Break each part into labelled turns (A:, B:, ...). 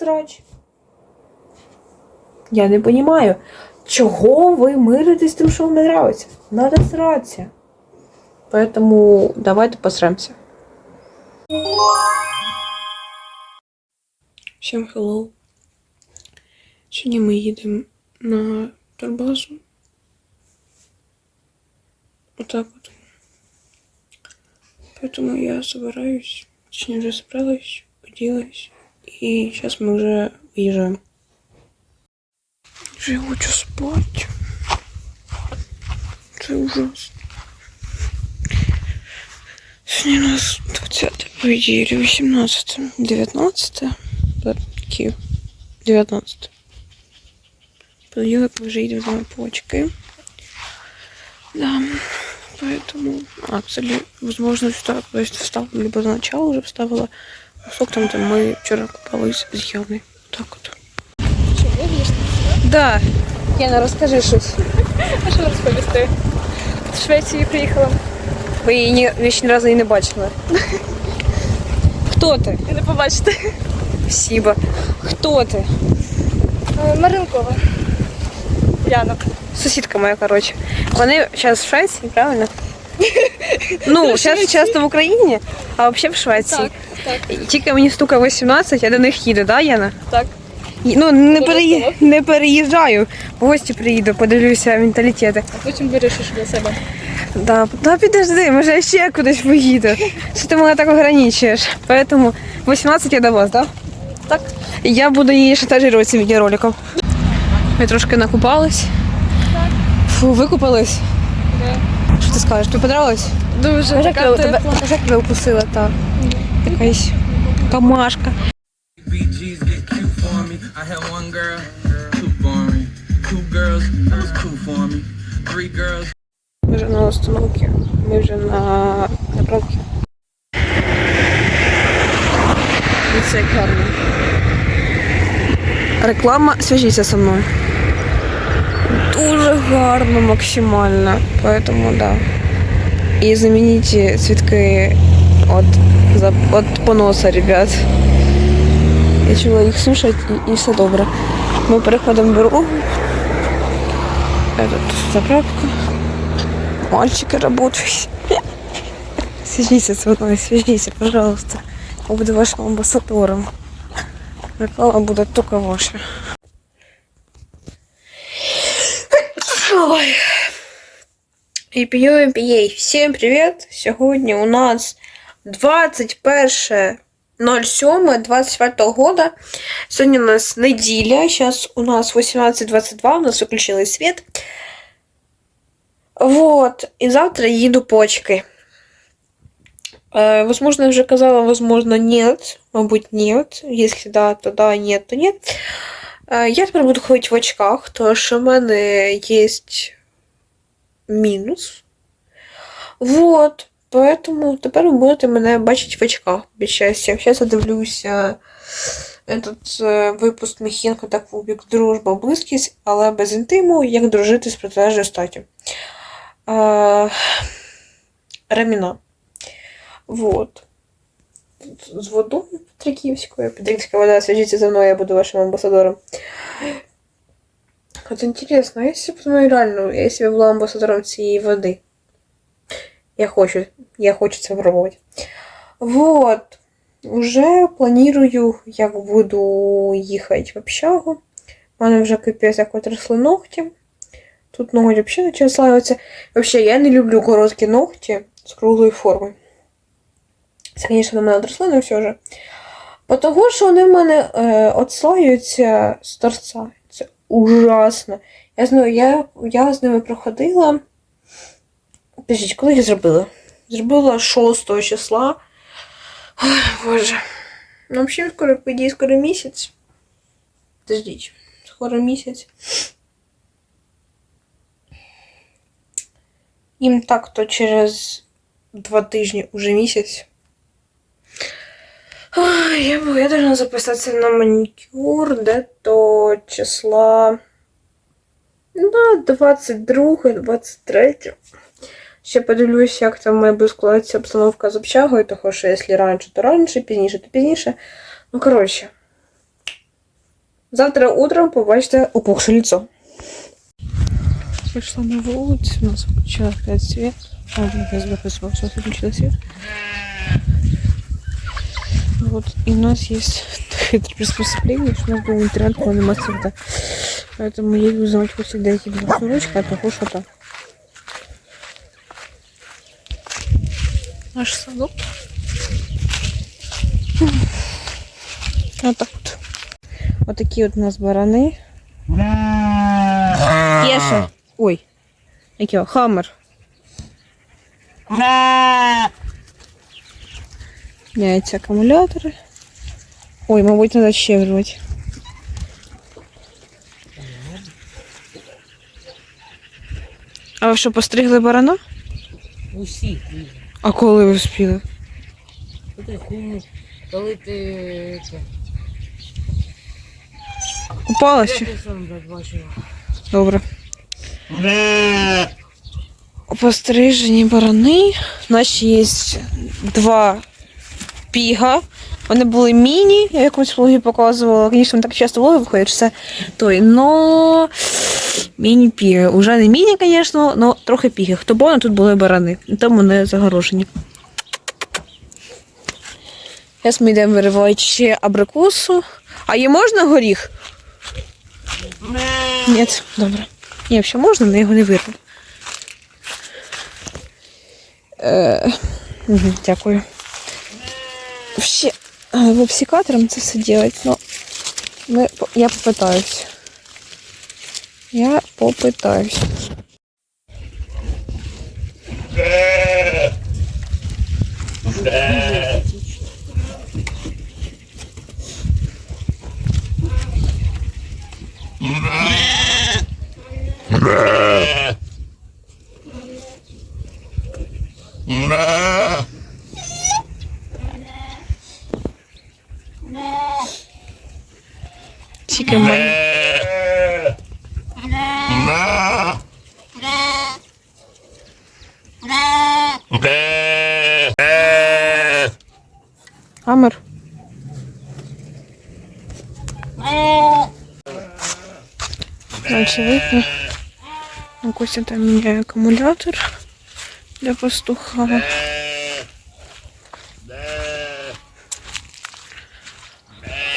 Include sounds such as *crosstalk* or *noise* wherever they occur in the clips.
A: срач. Я не розумію, чого ви миритесь з тим, що вам не нравиться. Надо сратися. Поэтому давайте посремся. Всім hello. Сьогодні ми їдемо на турбазу. Отак от. Поэтому я собираюсь, точнее уже собралась, оделась, и сейчас мы уже выезжаем. Уже я хочу спать. Это ужасно. Сегодня у нас 20 по идее, или 18 19 да, Киев. 19 Понедельник мы уже едем за почкой. Да, поэтому... А, кстати, возможно, что то есть вставлю, либо за начало уже вставила. Кусок там, там мы вчера купались с Яной. Так вот. Да. Яна, розкажи щось.
B: А що розповісти? З Швеції приїхала.
A: Ви її ні, ви ще ні разу її не бачили. Хто ти?
B: Не побачите.
A: Спасибо. Хто ти?
B: Маринкова. Яна.
A: Сусідка моя, коротше. Вони зараз в Швеції, правильно? *laughs* Ну, зараз часто в Україні, а взагалі в Швеції.
B: Так, так,
A: Тільки мені стука 18, я до них їду, да, Яна?
B: так.
A: Ну, не, переї... не переїжджаю. В гості приїду, подивлюся менталітети.
B: А потім вирішиш для себе.
A: Да, да підожди, може ще кудись поїду. Що ти мене так ограничуєш? Поэтому 18 я до вас, да?
B: Так.
A: Я буду її шантажувати цим відеороликом. Ми трошки накупались. Фу, викупались. Що ти скажеш? Тобі понравилось?
B: Дуже
A: Кажи, тебе, тебе, укусила та якась камашка.
C: BGs get cute for me. I had one girl, too boring. Two girls, that was cool for me. Three girls.
A: Ми вже на остановці. Ми вже на заправці. І це як гарно. Реклама, зв'яжіться зі мною. Дуже гарно максимально. Поэтому да. І замініть цвітки от, за, от поноса, ребят. Я чула їх сушать і, і все добре. Ми переходимо дорогу. Этот, заправка. Мальчики работают. Свяжитесь со мной, свяжитесь, пожалуйста. Я буду вашим амбассадором. Реклама будет только ваша. Ой. І п'ю, і п'єй. Всім привіт! Сьогодні у нас 21.07.24 года. Сьогодні у нас неділя. Зараз у нас 18.22, у нас виключили світ. Вот. И завтра еду почкой. Э, возможно, я уже казала, возможно, нет. Мабуть, нет. Если да, то да, нет, то нет. Э, я тепер буду ходити в очках, тому що в мене є мінус. Вот. Поэтому тепер ви будете мене бачити в очках без щастя. Зараз я дивлюся этот е, випуск Міхінка та Кубік Дружба, близькість, але без інтиму, як дружити з протилежною статтю. Е, Раміна. Вот. З водою Петриківською. Петриківська вода, свяжіться за мною, я буду вашим амбассадором. Вот интересно, а если бы ну, реально, если бы была амбассадором цієї води? Я хочу, я хочу це пробувати. Вот. Уже планую, як буду їхати в общагу. У мене вже капець як отросли ногті. Тут ноготь взагалі почали славитися. Вообще, я не люблю короткі ногті з круглої форми. Це, звісно, на мене отросли, але все ж. Тому що вони в мене е, отслаюються з торця. Це ужасно. Я знаю, я, я з ними проходила. Подождіть, коли я зробила? Зробила 6 числа. Ой, боже. Ну, взагалі, скоро, по ідеї, скоро місяць. Подождіть, скоро місяць. Їм так то через два тижні уже місяць. Ой, я, я должна записатися на манікюр де-то числа. Ну, 22, 23. Ще подивлюсь, як там має буде складатися обстановка з общагою, того що якщо раніше, то раніше, пізніше, то пізніше. Ну, коротше. Завтра утром побачите опухше лицо. Пришла на вулицю, у нас включила опять свет. А, блин, я записывала, сейчас выключила свет. Вот, и у нас есть хитрое приспособление, что у нас был интернет полный света. Поэтому я иду узнавать после дойти до сурочка, а того что-то. Наш садок. Вот так вот. Вот такие вот у нас бараны. Еша. Ой. Який? Хаммер. Міняються акумулятори. Ой, мабуть, треба щедрувати. А ви що, постригли барана?
D: Усі.
A: А коли ви спіли?
D: Коли ти я
A: ще? Добре. Пострижені барани. У нас є два піга. Вони були міні, я якомусь влогі показувала. Звісно, так часто влоги виходять, що це той. Но міні-піги. Уже не міні, звісно, але трохи піги. Хто був, тут були барани. Там вони загорожені. Зараз ми йдемо виривати ще абрикосу. А є можна горіх? Ні, добре. Ні, взагалі можна, але його не вирву. Е, угу, дякую. Вообще, е, вовсікатором це все делать, но ми, по- я попитаюсь. Я попитаюсь. Тільки мене. Очевидно. Костя там міняє акумулятор для пастуха.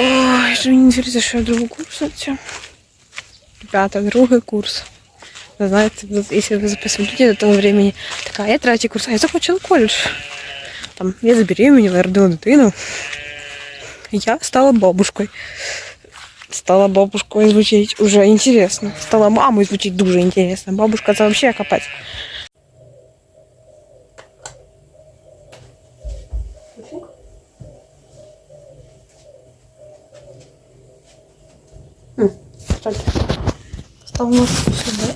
A: Ой, же мені віриться, що я другий курс цю. Ребята, другий курс. Ви знаєте, якщо ви записуєте до того времени, така, я третій курс, а я захотіла коледж. Там, я забеременела, родила дитину. Я стала бабушкой. Стала бабушкой звучить уже интересно. Стала мамой звучить дуже интересно. Бабушка це вообще капець. Кстати, ставимо сюди.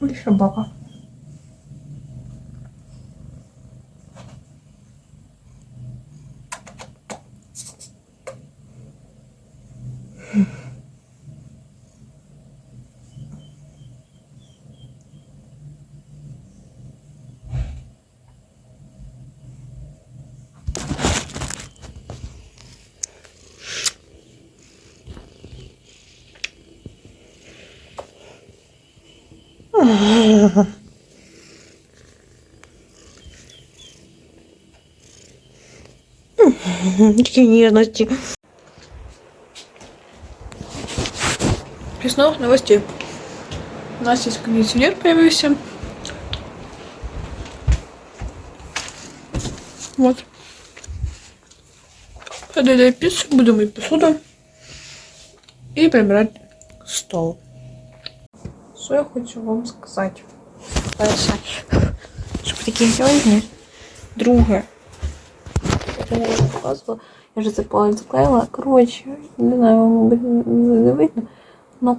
A: Ой, собака. Такі нежності. Из новых новостей. У нас есть кондиционер появился. Вот. Подойду пиццу, буду мыть посуду. И прибирать стол. Що я хочу вам сказати? Перше, щоб такі сьогодні. Друге. Я не показувала. Я вже це палець заклеїла. Коротше, не знаю, вам мабуть, не видно. Ну,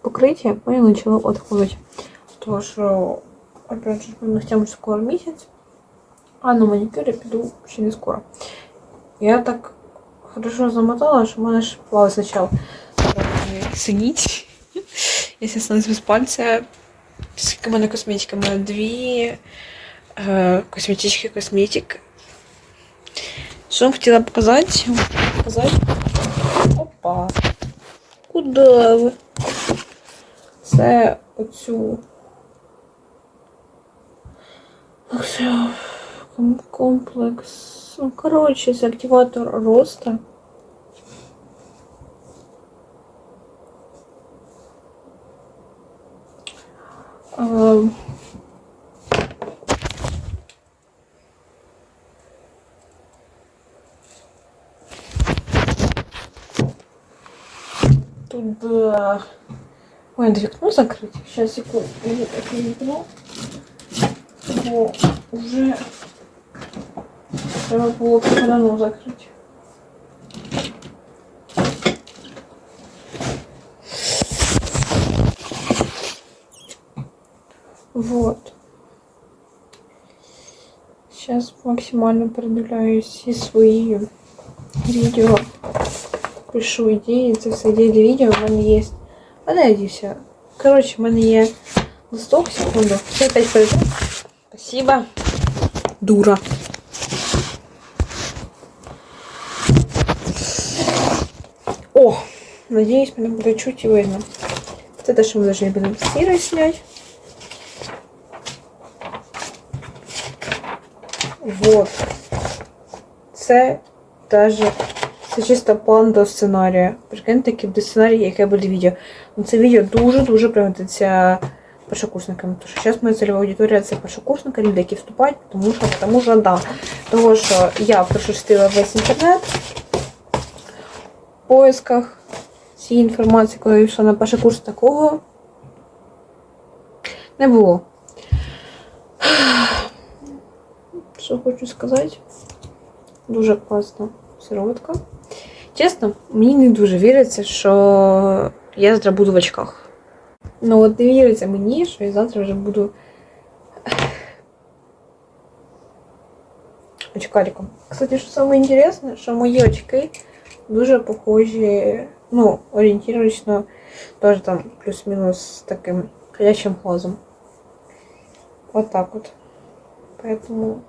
A: покриття поняли, почало відходити. Тому що, опять же, ногтям скоро місяць, а на манікюрі піду ще не скоро. Я так хорошо замотала, що в мене ж палець почав синіть. Естественно, без пальця. Скільки в мене косметики? У мене дві Е, косметички, косметик. Що вам хотіла показати? Показати? Опа. Куда ви? Це. Оцю комплекс. Ну, коротше, це активатор роста. Тут было... Ой, надо вікно закрыть. Сейчас, секунду. Я закрою вікно. Бо уже треба було б давно Вот. Сейчас максимально продвигаю всі свої відео. Пишу ідеї, це все ідеї для відео. У мене є. А де дівся? Коротше, в мене є листок, секунду. Все опять перейду. Спасибо. Дура. О! Надеюсь, мене буде чуть і видно. Це те, що ми должны будемо сірий зняти. Вот. Це даже це чисто план до сценарія. Прикиньте, який буде сценарій, яке буде відео. Ну, це відео дуже-дуже пригодиться першокурсникам. Тому що зараз моя цільова аудиторія це першокурсники, люди, які вступають, тому що, тому що, да. Тому що я прошерстила весь інтернет в поисках цієї інформації, коли я йшла на перший курс такого не було. Що хочу сказати? Дуже класно сироватка. Чесно, мені не дуже віриться, що я завтра буду в очках. Ну от не віриться мені, що я завтра вже буду очкариком. Кстати, що саме інтересне, що мої очки дуже похожі, ну, орієнтировочно, теж там плюс-мінус з таким ходячим глазом. Вот так вот. Поэтому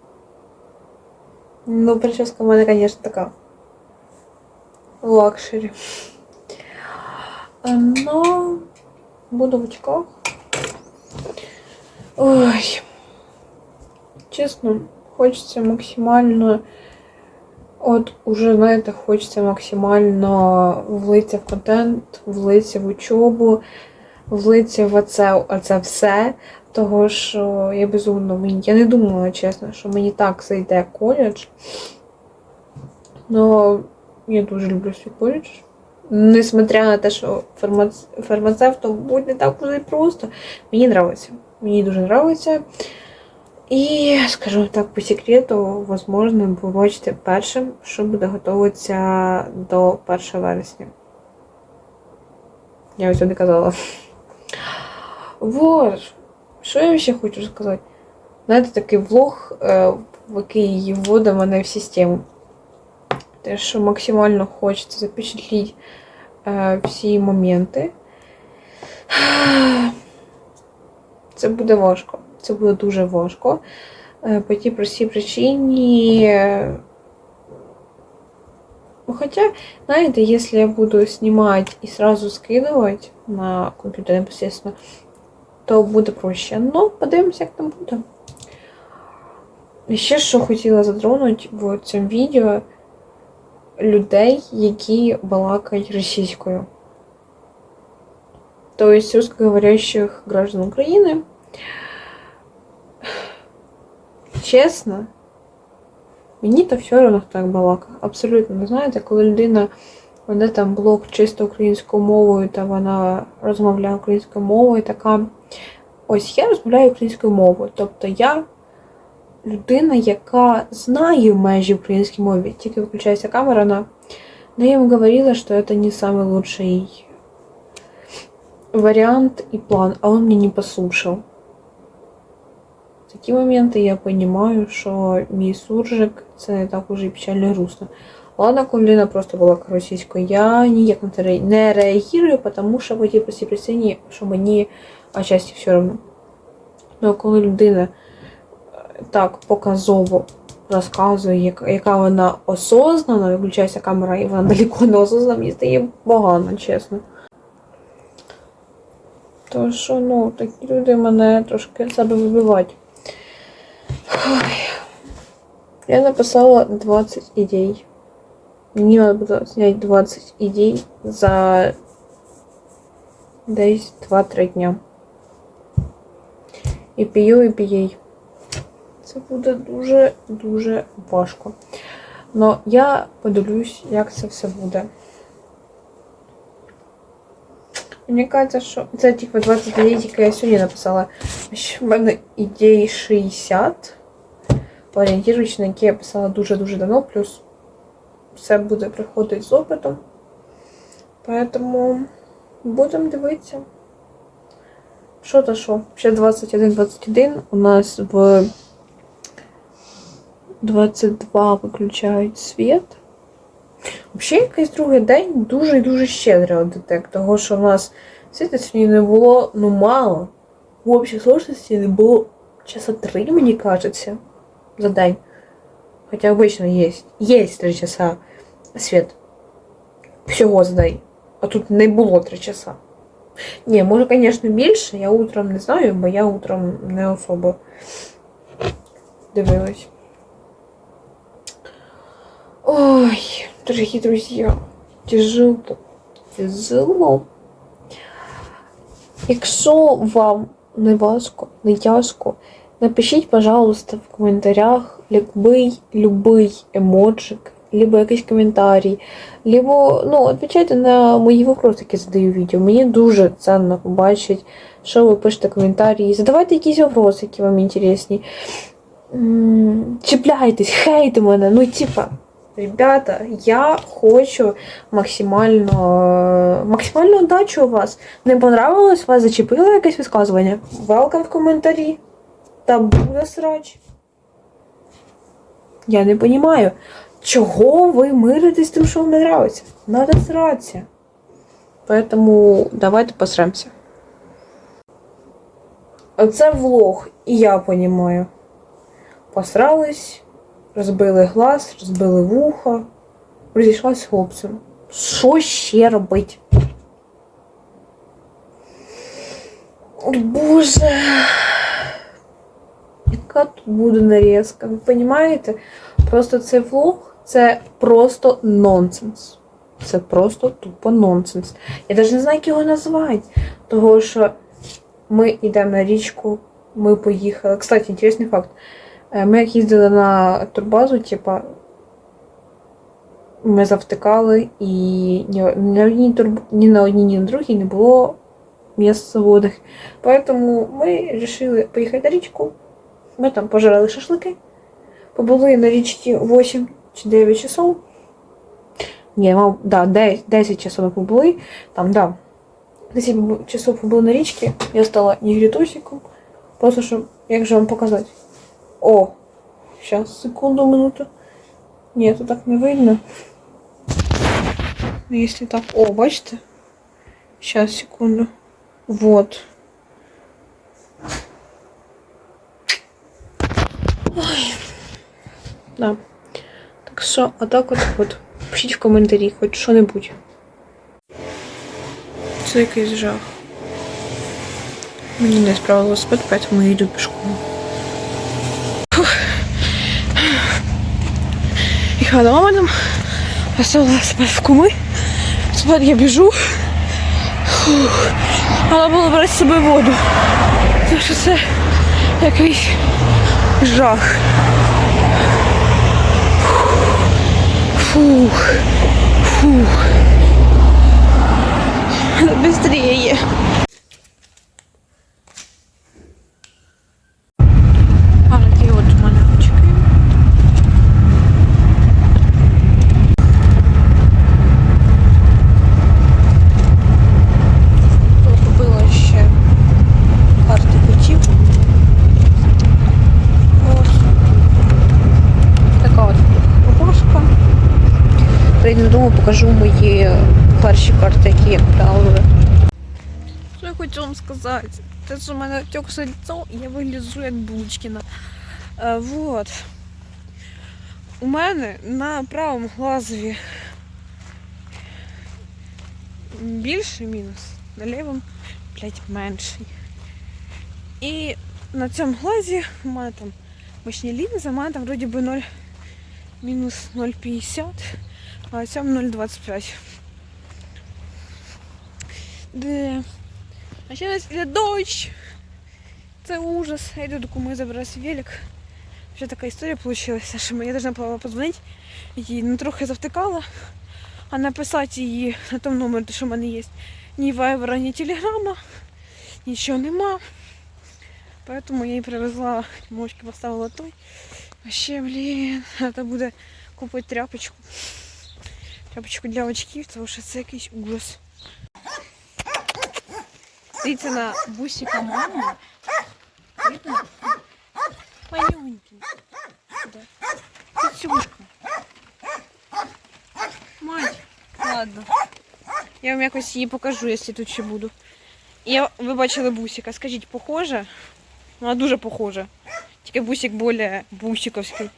A: Ну, прическа в конечно, така лакшері. Е, Но буду в очках. Ой. Чесно, хочеться максимально. От уже, знаєте, хочеться максимально влитися в контент, влитися в учобу, влитися в оце, оце все. Того що я безумно мені. Я не думала, чесно, що мені так зайде коледж. Но я дуже люблю свій коледж. Несмотря на те, що фармац... фармацевтом буде не так і просто. Мені подобається. Мені дуже подобається. І, скажу так, по секрету, ви побачите першим, що буде готуватися до 1 вересня. Я ось не казала. Вот. Що я ще хочу сказати? Знаєте, такий влог, е, в який вводить мене в систему. Те, що максимально хочеться запечатліти е, всі моменти. *sighs* Це буде важко. Це буде дуже важко. Е, По тій простій причині. е, Ну, Хоча, знаєте, якщо я буду знімати і сразу скидувати на комп'ютер непосредственно, то буде проще. Ну, подивимося, як там буде. І ще що хотіла затронути в цьому відео людей, які балакають російською. Тобто русскоговорящих граждан України. Чесно, мені то все одно хто як балакає. Абсолютно, знаєте, коли людина веде там блог чисто українською мовою, та вона розмовляє українською мовою, така. Ось я розмовляю українською мовою. Тобто я людина, яка знає межі української мови, тільки виключається камера, на... но я ему говорила, что это не самый лучший вариант и план, а он мне не послушал. В такі моменти я розумію, що мій суржик це не так уже і печально і грустно. Ладно, коли просто була російською, я ніяк не реагую, тому що по тій простій причині, що мені отчасті все одно. Ну, коли людина так показово розказує, яка вона осознана, виключається камера, і вона далеко не осознана, мені стає погано, чесно. То що, ну, такі люди мене трошки себе вибивають. Я написала 20 ідей. Мені треба буде зняти 20 ідей за десь 2-3 дня. І пію, і пієй. Це буде дуже-дуже важко. Но я подивлюсь, як це все буде. Мені кажеться, що це тільки 20 ідей, тільки я сьогодні написала. Ще в мене ідей 60. Орієнтіруючи, на які я писала дуже-дуже давно, плюс Все буде приходити з опитом. Поэтому будемо дивитися. Що та що? Ще 21-21. У нас в 22 виключають світ. Взагалі, якийсь другий день дуже і дуже щедрий аудитек, того що в нас світу сьогодні не було ну мало. В общій сложності не було часа три, мені кажеться, за день. Хоча обично є. Є 3 часа світ. Всього за день. А тут не було 3 часа. Ні, може, звісно, більше. Я утром не знаю, бо я утром не особо дивилась. Ой, дорогие друзья, тяжело. Тяжело. Якщо вам не важко, не тяжко, напишіть, пожалуйста, в коментарях любий, любий емоджик, либо якийсь коментарій, либо, ну, отвечайте на мої вопроси, які задаю відео. Мені дуже ценно побачити, що ви пишете коментарі. Задавайте якісь вопроси, які вам інтересні. Чіпляйтесь, хейте мене, ну, типа. Ребята, я хочу максимально максимальну удачу у вас. Не понравилось, вас зачепило якесь висказування? Welcome в коментарі. Та буде срач. Я не розумію, чого ви миритесь з тим, що вам не нравиться. Надо сратися. Поэтому давайте посремся. Оце влог, і я розумію. Посрались, розбили глаз, розбили вухо, розійшлась з хлопцем. Що ще робить? Ой, Боже. Яка тут буде нарізка? Ви розумієте? Просто цей влог це просто нонсенс. Це просто тупо нонсенс. Я навіть не знаю, як його назвати. Того що ми йдемо на річку, ми поїхали. Кстати, інтересний факт. Е, Ми як їздили на турбазу, типа, ми завтикали, і ні одній, турб... ні на одній, ні на другій не було місць свободних. Поэтому ми вирішили поїхати на річку. Ми там пожарили шашлики. Побули на річці 8 чи 9 часов. Ні, мав, да, 10, 10 часов ми побули. Там, да. 10 часов побули на річці. Я стала негрітосиком. Просто щоб, як же вам показати? О, сейчас, секунду, минуту. Ні, тут так не видно. Ну, Если так. О, бачите? Сейчас, секунду. Вот. Да. Так що, а так от, от. Пишіть в коментарі хоч що-небудь. Це якийсь жах. Мені не справилось спать, поэтому я йду пішком. Ехала домой, оставила спать в кумы. Спать я бежу. Фух. Треба було брати з собою воду. Тому що це якийсь жах. Фух. Фух. Быстрее. А, такі от у мене очки. Купила ще карти путів. Ось. Така от рубашка. Прийду додому, покажу мої перші карти, які я купляла. Що я хочу вам сказати? Те, що в мене отекся лицо, я вигляджу як Булочкіна. Е, вот. У мене на правому глазові більший мінус, на лівому, блядь, менший. І на цьому глазі у мене там мощні лінзи, у мене там вроді би 0, мінус 0,50, а цьому 0,25. Де? А ще іде дощ. Це ужас. Я йду до куми забираю свій велик. Вже така історія вийшла, що я должна була позвонити. Її ну, трохи завтикала, а написати її на тому номері, що в мене є. Ні вайбера, ні телеграма, нічого нема. Поэтому я їй привезла, мочки поставила той. А ще, блін, треба буде купити тряпочку. Тряпочку для очків, тому що це якийсь ужас. Дивіться на бусика мами. Видно? Маленький. Да. Пицюшка. Мать. Ладно. Я вам якось її покажу, якщо тут ще буду. Я, ви бачили бусика. Скажіть, похоже? Вона дуже похожа. Тільки бусик більш бусиковський.